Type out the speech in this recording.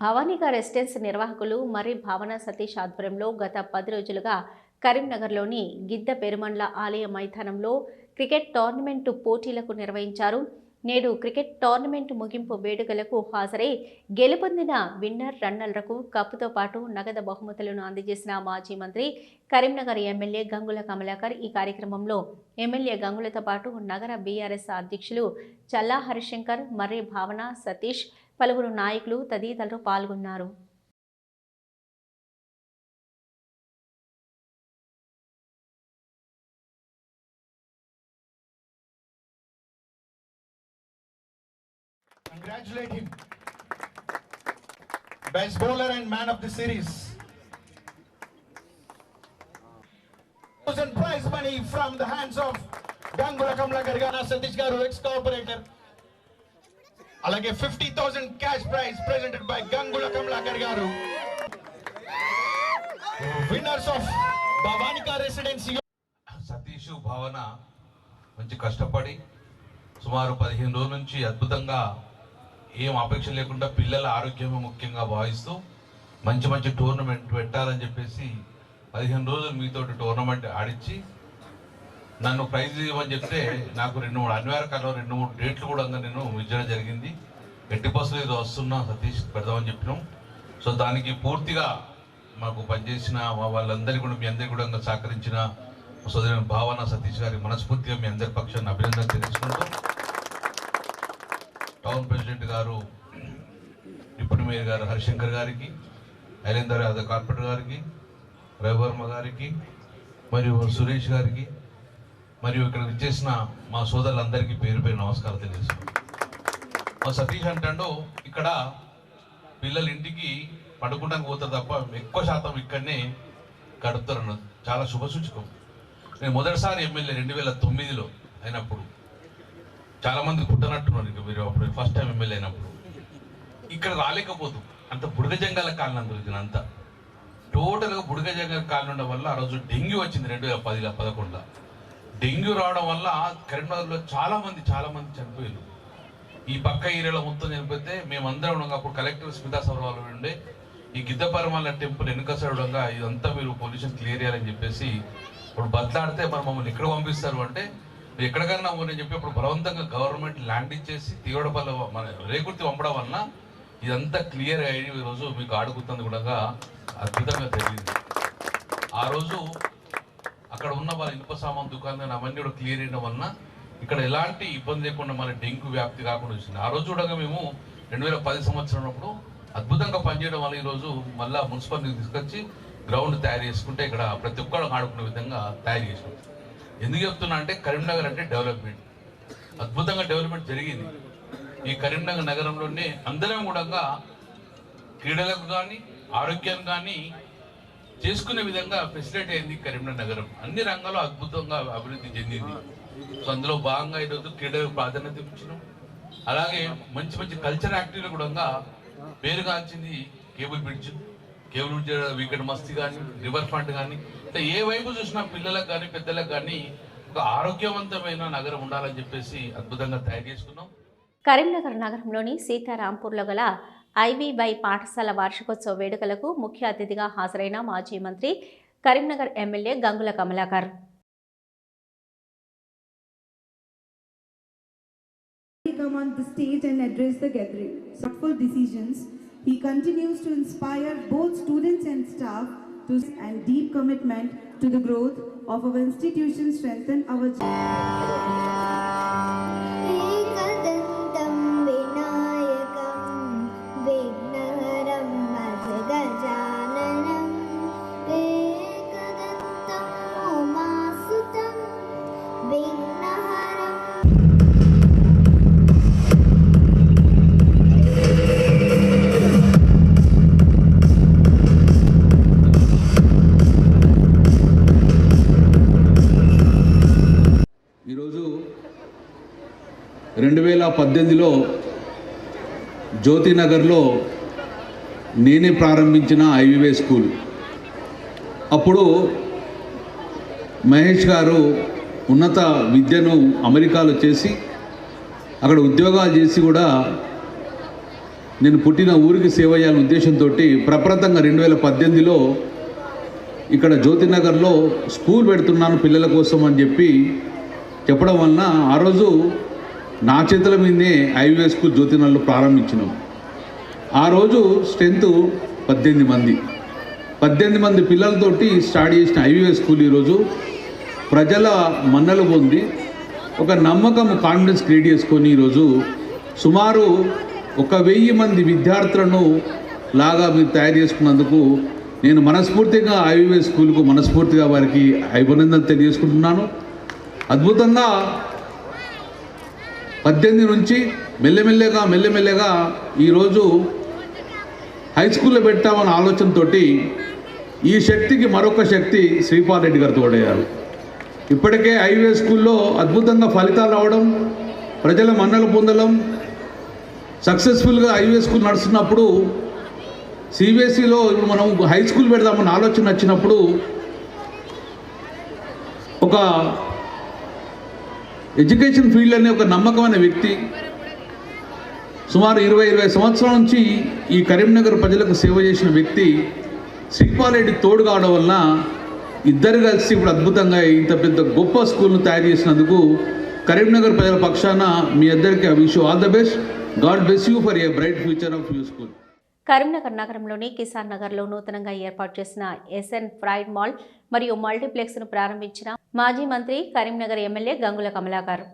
భవానిక residence నిర్వాహకులు మరి భావన సతీష్ ఆధ్వర్యంలో గత పది రోజులుగా కరీంనగర్లోని గిద్ద పెరుమండ్ల ఆలయ మైదానంలో క్రికెట్ టోర్నమెంటు పోటీలకు నిర్వహించారు. నేడు క్రికెట్ టోర్నమెంట్ ముగింపు వేడుకలకు హాజరై గెలుపొందిన విన్నర్ రన్నర్లకు కప్పుతో పాటు నగదు బహుమతులను అందజేసిన మాజీ మంత్రి కరీంనగర్ ఎమ్మెల్యే గంగుల కమలాకర్ ఈ కార్యక్రమంలో ఎమ్మెల్యే గంగులతో పాటు నగర బీఆర్ఎస్ అధ్యక్షులు చల్లా హరిశంకర్ మర్రి భావన సతీష్ పలువురు నాయకులు తదితరులు పాల్గొన్నారు Congratulate him. Best bowler and man of the series. Thousand prize money from the hands of Gangula Kamla Gargana Satish Garu, ex-cooperator. అలాగే fifty thousand cash prize presented by Gangula Kamalakar garu. Winners of Bhavanika residency. Satish Bhavana మంచి కష్టపడి సుమారు పదిహేను రోజుల నుంచి అద్భుతంగా ఏం అపేక్ష లేకుండా పిల్లల ఆరోగ్యమే ముఖ్యంగా భావిస్తూ మంచి మంచి టోర్నమెంట్ పెట్టాలని చెప్పేసి పదిహేను రోజులు మీతోటి టోర్నమెంట్ ఆడించి నన్ను ప్రైజ్ ఇవ్వమని చెప్తే నాకు రెండు మూడు అన్వేరకాల్లో రెండు మూడు డేట్లు కూడా నేను ఇచ్చడం జరిగింది. ఎట్టి బస్సులు ఏదో వస్తున్నా సతీష్ పెడదామని చెప్పినాం. సో దానికి పూర్తిగా మాకు పనిచేసిన మా వాళ్ళందరికీ కూడా మీ అందరికీ కూడా సహకరించిన సోదరి భావన సతీష్ గారి మనస్ఫూర్తిగా మీ అందరి పక్షాన్ని అభినందన తెలుసుకుంటూ town president garu deputy mayor garu Harishankar గారికి ఐలేందర్ యాదవ్ కార్పొరేటర్ గారికి రవివర్మ గారికి మరియు సురేష్ గారికి మరియు ఇక్కడ విచ్చేసిన మా సోదరులందరికీ పేరు పేరు నమస్కారం తెలియజేస్తున్నాను. మా సతీష్ అంటాడు ఇక్కడ పిల్లలు ఇంటికి పడుకుంటానికి పోతారు తప్ప ఎక్కువ శాతం ఇక్కడనే గడుపుతారు అన్నది చాలా శుభసూచకం నేను మొదటిసారి ఎమ్మెల్యే రెండు వేల తొమ్మిదిలో అయినప్పుడు చాలామంది పుట్టనట్టున్నారు ఇక మీరు అప్పుడు ఫస్ట్ టైం ఎమ్మెల్యే అయినప్పుడు. ఇక్కడ రాలేకపోదు అంత బుడగ జంగాల కాలినందుకు ఇది అంతా. టోటల్గా బుడగ జంగాల ఉండడం వల్ల ఆ రోజు డెంగ్యూ వచ్చింది రెండు వేల పదిలో పదకొండులో. డెంగ్యూ రావడం వల్ల కరీంనగర్లో చాలా మంది చాలా మంది చనిపోయారు. ఈ పక్క ఏరియాలో మొత్తం చనిపోతే మేమందరం ఉండగా అప్పుడు కలెక్టర్ స్మితా సర్వాలు ఉండే. ఈ గిద్దపరమాల టెంపుల్ వెనుక సైడ్గా ఇదంతా మీరు పొల్యూషన్ క్లియర్ చేయాలని చెప్పేసి ఇప్పుడు బద్దలాడితే మరి మమ్మల్ని ఎక్కడ పంపిస్తారు అంటే ఎక్కడికన్నా అని చెప్పి ఇప్పుడు బలవంతంగా గవర్నమెంట్ ల్యాండ్ ఇచ్చేసి తీవడపల్ల మన రేకుర్తి పంపడం వలన ఇదంతా క్లియర్ అయ్యి ఈరోజు మీకు ఆడుకుతుంది కూడా అద్భుతంగా జరిగింది ఆ రోజు అక్కడ ఉన్న వాళ్ళ ఇనుప సామాన్ దుకాణాలు అవన్నీ కూడా క్లియర్ చేయడం వలన ఇక్కడ ఎలాంటి ఇబ్బంది లేకుండా మన డెంగ్యూ వ్యాప్తి కాకుండా వచ్చింది. ఆ రోజు కూడా మేము రెండు వేల పది సంవత్సరంలో అద్భుతంగా పనిచేయడం వల్ల ఈరోజు మళ్ళీ మున్సిపాలిటీ తీసుకొచ్చి గ్రౌండ్ తయారు చేసుకుంటే ఇక్కడ ప్రతి ఒక్కరు ఆడుకునే విధంగా తయారు చేసాం ఎందుకు చెప్తున్నా అంటే కరీంనగర్ అంటే డెవలప్మెంట్ అద్భుతంగా డెవలప్మెంట్ జరిగింది. ఈ కరీంనగర్ నగరంలోనే అందరం కూడా క్రీడలకు కానీ ఆరోగ్యానికి కానీ చేసుకునే విధంగా ఫెసిలిటీ అయింది కరీంనగర్ నగరం. అన్ని రంగాల్లో అద్భుతంగా అభివృద్ధి చెందింది. సో అందులో భాగంగా ఈరోజు క్రీడలకు ప్రాధాన్యత ఇచ్చినాం. అలాగే మంచి మంచి కల్చర్ యాక్టివిటీలు కూడా పేరుగాంచింది cable bridge cable bridge weekend masti కానీ రివర్ ఫ్రంట్ కానీ ఇట్లా ఏ వైపు చూసినా పిల్లలకు కానీ పెద్దలకు కానీ ఒక ఆరోగ్యవంతమైన నగరం ఉండాలని చెప్పేసి అద్భుతంగా తయారు చేసుకున్నాం. కరీంనగర్ నగరంలోని సీతారాంపూర్లో గల ఐబీబై పాఠశాల వార్షికోత్సవ వేడుకలకు ముఖ్య అతిథిగా హాజరైన మాజీ మంత్రి Karimnagar MLA Gangula Kamalakar come on the stage and address the gathering. Thoughtful decisions. He continues to inspire both students and staff to and deep commitment to the growth of our institution strengthen our రెండు వేల పద్దెనిమిదిలో జ్యోతినగర్లో నేనే ప్రారంభించిన ఐవివే school. అప్పుడు మహేష్ గారు ఉన్నత విద్యను అమెరికాలో చేసి అక్కడ ఉద్యోగాలు చేసి కూడా నేను పుట్టిన ఊరికి సేవ చేయాలనే ఉద్దేశంతో ప్రప్రథంగా రెండు వేల పద్దెనిమిదిలో ఇక్కడ జ్యోతినగర్లో స్కూల్ పెడుతున్నాను పిల్లల కోసం అని చెప్పి చెప్పడం వలన ఆ రోజు నా చేతుల మీదనే ఐవీఏ స్కూల్ జ్యోతినల్లు ప్రారంభించినాం. ఆ రోజు స్ట్రెంత్ పద్దెనిమిది మంది. పద్దెనిమిది మంది పిల్లలతోటి స్టార్ట్ చేసిన ఐవీఎస్ స్కూల్ ఈరోజు ప్రజల మన్నలు పొంది ఒక నమ్మకం కాన్ఫిడెన్స్ క్రియేట్ చేసుకొని ఈరోజు సుమారు ఒక వెయ్యి మంది విద్యార్థులను లాగా మీరు తయారు చేసుకున్నందుకు నేను మనస్ఫూర్తిగా ఐవీఎస్ స్కూల్కు మనస్ఫూర్తిగా వారికి అభినందనలు తెలియజేసుకుంటున్నాను. అద్భుతంగా పద్దెనిమిది నుంచి మెల్లమెల్లగా మెల్లమెల్లగా ఈరోజు హై స్కూల్లో పెట్టామన్న ఆలోచనతోటి ఈ శక్తికి మరొక శక్తి శ్రీపాల్ రెడ్డి గారు తోడయ్యారు ఇప్పటికే ఐవే స్కూల్లో అద్భుతంగా ఫలితాలు రావడం ప్రజల మన్నలు పొందడం సక్సెస్ఫుల్గా ఐవే స్కూల్ నడుస్తున్నప్పుడు సిబిఎస్ఈలో ఇప్పుడు మనం హై స్కూల్ పెడదామన్న ఆలోచన వచ్చినప్పుడు ఒక ఎడ్యుకేషన్ ఫీల్డ్ అనే ఒక నమ్మకమైన వ్యక్తి సుమారు ఇరవై ఇరవై సంవత్సరాల నుంచి ఈ కరీంనగర్ ప్రజలకు సేవ చేసిన వ్యక్తి శ్రీపాలరెడ్డి తోడు కావడం వలన ఇద్దరు కలిసి ఇప్పుడు అద్భుతంగా ఇంత పెద్ద గొప్ప స్కూల్ను తయారు చేసినందుకు కరీంనగర్ ప్రజల పక్షాన మీ అందరికీ I wish all the best. God bless you for a bright future of you school. Karimnagar నగరంలోని కిసాన్ నగర్లో నూతనంగా ఏర్పాటు చేసిన ఎస్ఎన్ ఫ్రైడ్ మాల్ మరియు మల్టీప్లెక్స్ను ప్రారంభించిన మాజీ మంత్రి కరీంనగర్ ఎమ్మెల్యే గంగుల కమలాకర్.